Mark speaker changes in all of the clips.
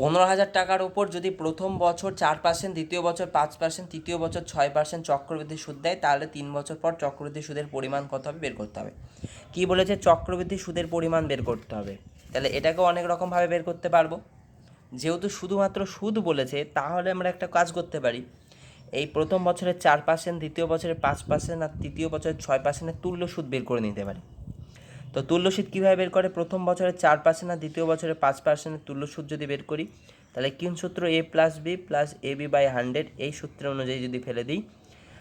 Speaker 1: পনেরো হাজার টাকার ওপর যদি প্রথম বছর চার পার্সেন্ট দ্বিতীয় বছর পাঁচ পার্সেন্ট তৃতীয় বছর ছয় পার্সেন্ট চক্রবৃদ্ধি সুদ দেয়, তাহলে তিন বছর পর চক্রবৃদ্ধি সুদের পরিমাণ কত হবে বের করতে হবে। কী বলেছে? চক্রবৃদ্ধি সুদের পরিমাণ বের করতে হবে। তাহলে এটাকেও অনেক রকমভাবে বের করতে পারব। যেহেতু শুধুমাত্র সুদ বলেছে, তাহলে আমরা একটা কাজ করতে পারি। এই প্রথম বছরের চার পার্সেন্ট দ্বিতীয় বছরের পাঁচ পার্সেন্ট আর তৃতীয় বছরের ছয় পার্সেন্টের তুল্য সুদ বের করে নিতে পারি। তো তুল্য সুদ কীভাবে বের করে? প্রথম বছরে চার পার্সেন্ট আর দ্বিতীয় বছরে পাঁচ পার্সেন্টের তুল্য সুদ যদি বের করি, তাহলে কোন সূত্র A plus B plus A B by hundred এই সূত্রের অনুযায়ী যদি ফেলে দিই,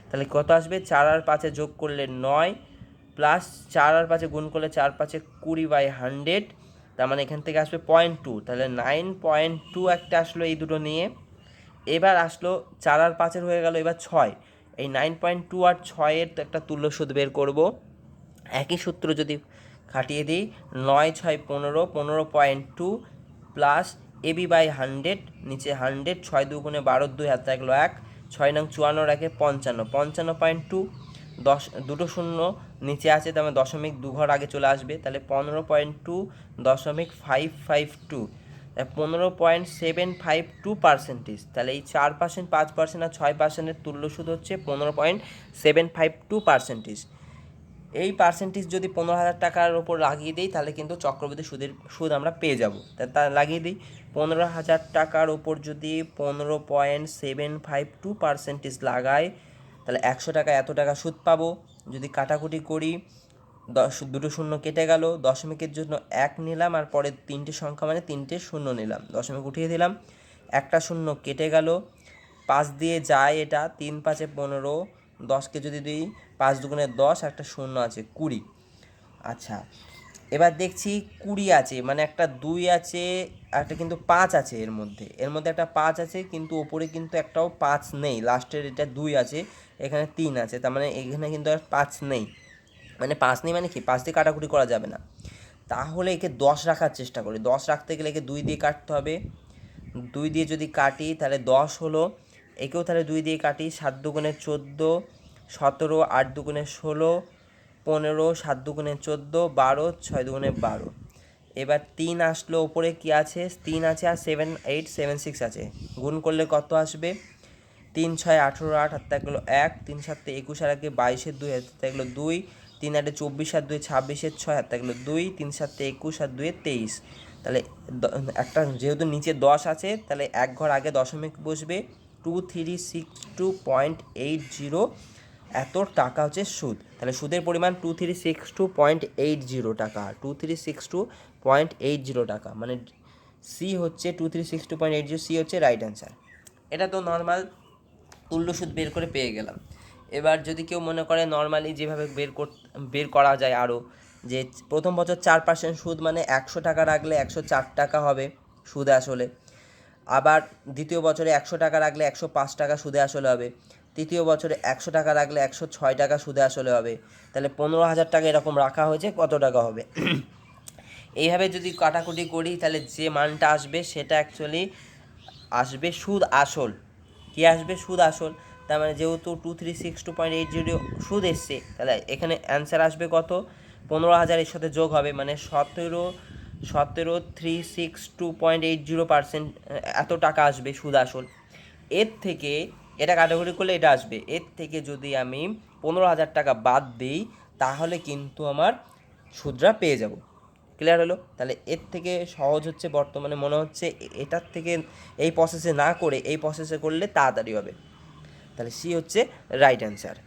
Speaker 1: তাহলে কত আসবে? চার আর পাঁচে যোগ করলে নয় প্লাস চার আর পাঁচে গুণ করলে চার পাঁচে কুড়ি বাই হান্ড্রেড তার মানে এখান থেকে আসবে পয়েন্ট টু তাহলে নাইন পয়েন্ট টু একটা আসলো এই দুটো নিয়ে। এবার আসলো চার আর পাঁচের হয়ে গেল এবার ছয়, এই নাইন পয়েন্ট টু আর ছয়ের একটা তুল্য সুদ বের করব। একই সূত্র যদি খাটিয়ে দিই। নয় ছয় পনেরো পনেরো point two plus AB by hundred, নিচে হান্ড্রেড, ছয় দুগুণে বারো, দুই হাত থাকল এক ছয় নং চুয়ান্ন রাখে পঞ্চান্ন পঞ্চান্ন পয়েন্ট টু, দশ, দুটো শূন্য, নিচে আছে তার মানে দশমিক দু ঘর আগে চলে আসবে, তাহলে পনেরো পয়েন্ট টু, দশমিক ফাইভ ফাইভ টু পনেরো point seven five two percentage, তাহলে এই চার পার্সেন্ট, পাঁচ পার্সেন্ট আর ছয় পার্সেন্টের তুল্য সুদ হচ্ছে পনেরো point seven five two percentage. এই পার্সেন্টেজ যদি পনেরো হাজার টাকার ওপর লাগিয়ে দিই, তাহলে কিন্তু চক্রবৃদ্ধি সুদের, সুদ আমরা পেয়ে যাব। তা লাগিয়ে দিই। পনেরো হাজার টাকার ওপর যদি পনেরো point seven five two percentage লাগাই, তাহলে একশো টাকা এত টাকা সুদ পাবো। যদি কাটাকুটি করি, দশ, দুটো শূন্য কেটে গেল, দশমিকের জন্য এক নিলাম, আর পরে তিনটে সংখ্যা মানে তিনটে শূন্য নিলাম, দশমিক উঠিয়ে দিলাম। একটা শূন্য কেটে গেল, পাঁচ দিয়ে যায় এটা, তিন পাঁচে পনেরো দশকে যদি দিই, পাঁচ দুগুণে দশ একটা শূন্য আছে, কুড়ি। আচ্ছা এবার দেখছি কুড়ি আছে মানে একটা দুই আছে একটা কিন্তু পাঁচ আছে এর মধ্যে। এর মধ্যে একটা পাঁচ আছে, কিন্তু ওপরে কিন্তু একটাও পাঁচ নেই। লাস্টের এটা দুই আছে, এখানে তিন আছে, তার মানে এখানে কিন্তু আর পাঁচ নেই। মানে পাঁচ নেই মানে কি? পাঁচ দিয়ে কাটাকুটি করা যাবে না। তাহলে একে দশ রাখার চেষ্টা করি। দশ রাখতে গেলে একে দুই দিয়ে কাটতে হবে। দুই দিয়ে যদি কাটি, তাহলে দশ হলো একেও তাহলে দুই দিয়ে কাটি, সাত দুগুণে চোদ্দ, সতেরো, আট দুগুণে ষোলো, পনেরো, সাত দুগুণে চোদ্দ, বারো, ছয় দুগুণে বারো। এবার তিন আসলো ওপরে কি আছে? তিন আছে আর সেভেন এইট সেভেন সিক্স আছে। গুণ করলে কত আসবে? তিন, ছয়, আঠেরো, আট হাতে থাকল এক, তিন, সাতে একুশ, আর একে বাইশের দুই হাতে থাকল দুই, তিন, আটে চব্বিশ, আর দুই ছাব্বিশের ছয় হাতে থাকল দুই, তিন, সাতে একুশ, আর দুয়ে তেইশ। তাহলে একটা যেহেতু নিচে দশ আছে, তাহলে এক ঘর আগে দশমিক বসবে। Two three six two point eight zero এত টাকা হচ্ছে সুদ। তাহলে সুদের পরিমাণ two three six two point eight zero টাকা। Two three six two point eight zero টাকা। মানে সি হচ্ছে two three six two point eight zero C হচ্ছে রাইট অ্যান্সার এটা তো নর্মাল তুল্য সুদ বের করে পেয়ে গেলাম। এবার যদি কেউ মনে করে নর্মালি যেভাবে বের কর, বের করা যায় আরও যে প্রথম বছর চার পার্সেন্ট সুদ মানে একশো টাকা রাখলে একশো চার টাকা হবে সুদ আসলে। আবার দ্বিতীয় বছরে একশো টাকা রাখলে একশো পাঁচ টাকা সুদে আসলে হবে। তৃতীয় বছরে একশো টাকা রাখলে একশো ছয় টাকা সুদে আসলে হবে। তাহলে পনেরো হাজার টাকা এরকম রাখা হয়েছে, কত টাকা হবে? এইভাবে যদি কাটাকুটি করি, তাহলে যে মানটা আসবে সেটা অ্যাকচুয়ালি আসবে সুদ আসল। কি আসবে? সুদ আসল। তার মানে যেহেতু two three six two point eight zero সুদ এসছে, তাহলে এখানে অ্যান্সার আসবে কত? পনেরো হাজার এর সাথে যোগ হবে মানে সতেরো সতেরো, three, six, two point eight zero percent এত টাকা আসবে সুদ আসল। এর থেকে, এটা কাটাকুটি করলে এটা আসবে। এর থেকে যদি আমি পনেরো হাজার টাকা বাদ দিই, তাহলে কিন্তু আমার সুদরা পেয়ে যাব। ক্লিয়ার হলো? তাহলে এর থেকে সহজ হচ্ছে, বর্তমানে মনে হচ্ছে, এটার থেকে এই প্রসেসে না করে, এই প্রসেসে করলে তাড়াতাড়ি হবে। তাহলে সি হচ্ছে রাইট অ্যান্সার